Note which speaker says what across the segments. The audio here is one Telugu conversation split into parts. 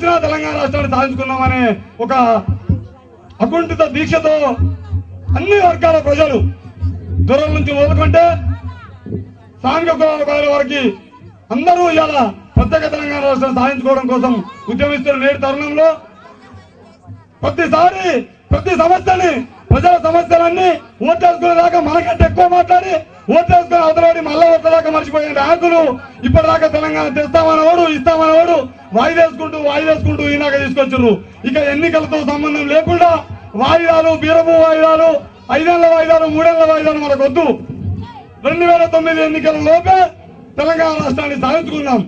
Speaker 1: వచ్చినా తెలంగాణ రాష్ట్రాన్ని సాధించుకున్నామనే ఒక అకుంఠిత దీక్షతో అన్ని వర్గాల ప్రజలు దూరం నుంచి మొదలుకుంటే స్థానిక కులాల ప్రజల వారికి అందరూ ఇలా ప్రత్యేక తెలంగాణ రాష్ట్రం సాధించుకోవడం కోసం ఉద్యమిస్తున్న నేటి తరుణంలో ప్రతిసారి ప్రతి సమస్యని ప్రజల సమస్యలన్నీ ఓటేసుకునేదాకా మనకంటే ఎక్కువ మాట్లాడి ఓటేసుకుని అవతలవాడి మళ్ళా ఓట్లదాకా ఆకులు ఇప్పటిదాకా తెలంగాణ తెస్తామన్నవాడు ఇస్తామన్నవాడు వాయిదేసుకుంటూ వాయిదేసుకుంటూ ఈనాక తీసుకొచ్చారు ఇక ఎన్నికలతో సంబంధం లేకుండా వాయిదాలు బీరపు వాయిదాలు ఐదేళ్ళ వాయిదాలు మూడేళ్ళ వాయిదాలు మనకు వద్దు రెండు వేల తొమ్మిది ఎన్నికల లోపే తెలంగాణ రాష్ట్రాన్ని సాధించుకున్నాం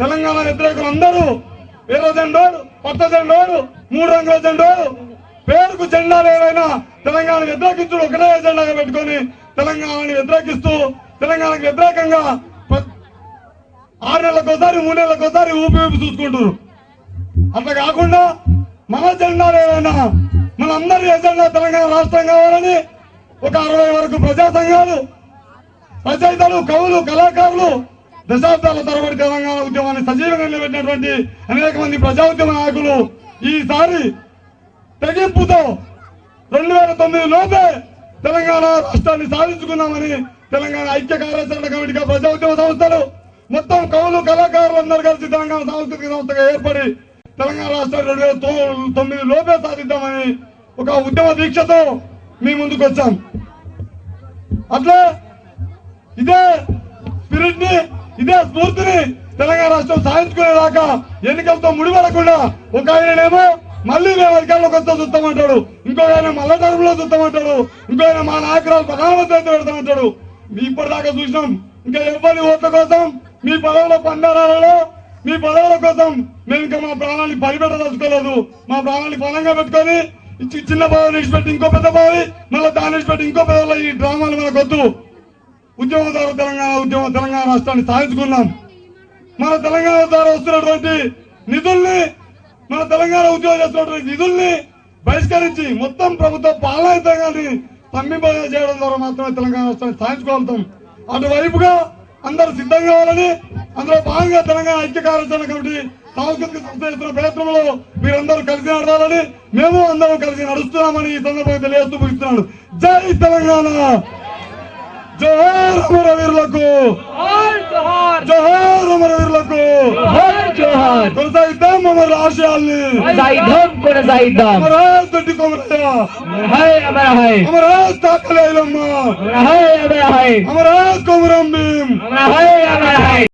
Speaker 1: తెలంగాణ వ్యతిరేకులు అందరూ ఎర్ర జెండోడు పచ్చ జెండోడు మూడు రంగుల జెండోడు పేరుకు జెండాలు ఏవైనా తెలంగాణ వ్యతిరేకించుడు ఒకటే జెండాగా పెట్టుకొని తెలంగాణని వ్యతిరేకిస్తూ తెలంగాణకు వ్యతిరేకంగా ఆరు ఆరు నెలలకోసారి మూడు నెలలకోసారి ఊపి ఊపి చూసుకుంటారు అట్లా కాకుండా మన జెండాలు ఏమైనా మన అందరి ఎజెండా తెలంగాణ రాష్ట్రం కావాలని ఒక అరవై వరకు ప్రజా సంఘాలు రచయితలు కవులు కళాకారులు దశాబ్దాల తరబడి తెలంగాణ ఉద్యమాన్ని సజీవంగా నిలబెట్టినటువంటి అనేక మంది ప్రజా ఉద్యమ నాయకులు ఈసారి తెగింపుతో రెండు వేల తొమ్మిది లోపే తెలంగాణ రాష్ట్రాన్ని సాధించుకుందామని తెలంగాణ ఐక్య కార్యాచరణ కమిటీగా ప్రజా ఉద్యమ సంస్థలు మొత్తం కవులు కళాకారులు అందరూ కలిసి తెలంగాణ సాంస్కృతిక సంస్థగా ఏర్పడి తెలంగాణ రాష్ట్రాన్ని రెండు వేల తొమ్మిది లోపే సాధిద్దామని ఒక ఉద్యమ దీక్షతో మీ ముందుకు వచ్చాం. అట్లా ఇదే స్పిరిట్ని ఇదే స్ఫూర్తిని తెలంగాణ రాష్ట్రం సాధించుకునేదాకా ఎన్నికలతో ముడిపడకుండా ఒక ఆయననేమో మళ్ళీ మేము అధికారంలోకి వస్తే చూస్తామంటాడు. ఇంకో ఆయన మల్ల టర్మ్లో చూస్తామంటాడు. ఇంకో ఆయన మా నాయకురాలు ప్రధానమంత్రి అయితే పెడతామంటాడు. ఇప్పటిదాకా చూసినాం. ఇంకా ఎవరి ఓట్ల కోసం మీ పదవుల పండారాలలో మీ పదవుల కోసం మేము ఇంకా మా ప్రాణాన్ని పరిపెట్టదలుచుకోలేదు మా ప్రాణాన్ని పణంగా పెట్టుకొని చిన్న పదవులు ఇచ్చిపెట్టి ఇంకో పెద్ద పదవి మళ్ళీ దాన్ని ఇచ్చిపెట్టి ఇంకో పదవులు ఈ డ్రామాలు మనకొద్దు. ఉద్యమం ద్వారా తెలంగాణ ఉద్యమ తెలంగాణ రాష్ట్రాన్ని సాధించుకున్నాం. మన తెలంగాణ ద్వారా వస్తున్నటువంటి నిధుల్ని మన తెలంగాణ ఉద్యోగం చేస్తున్నటువంటి నిధుల్ని బహిష్కరించి మొత్తం ప్రభుత్వ పాలనాయుతంగాన్ని స్తంభింప చేయడం ద్వారా మాత్రమే తెలంగాణ రాష్ట్రాన్ని సాధించుకోగలుగుతాం. అటువైపుగా అందరూ సిద్ధం కావాలని అందులో భాగంగా తెలంగాణ ఐక్య కార్యాచరణ కమిటీ సాంస్కృతిక సంస్థ చేస్తున్న ప్రయత్నంలో మీరందరూ కలిసి నడవాలని మేము అందరం కలిసి నడుస్తున్నామని ఈ సందర్భంగా తెలియజేస్తూ ముగిస్తున్నాను. జై తెలంగాణ! జోహార్ అమరవీరులకు! జోహార్! అమరవీరులకు!
Speaker 2: الجوهر برزا
Speaker 1: إدام أمر عشالي
Speaker 2: برزا إدام
Speaker 1: برزا إدام أمر
Speaker 2: هاز دتك أمر
Speaker 1: هيا هاي
Speaker 2: أمر هاي أمر هاز
Speaker 1: تاكل إلما أمر
Speaker 2: هاي أمر هاي أمر هاز كمرم بيم أمر هاي أمر هاي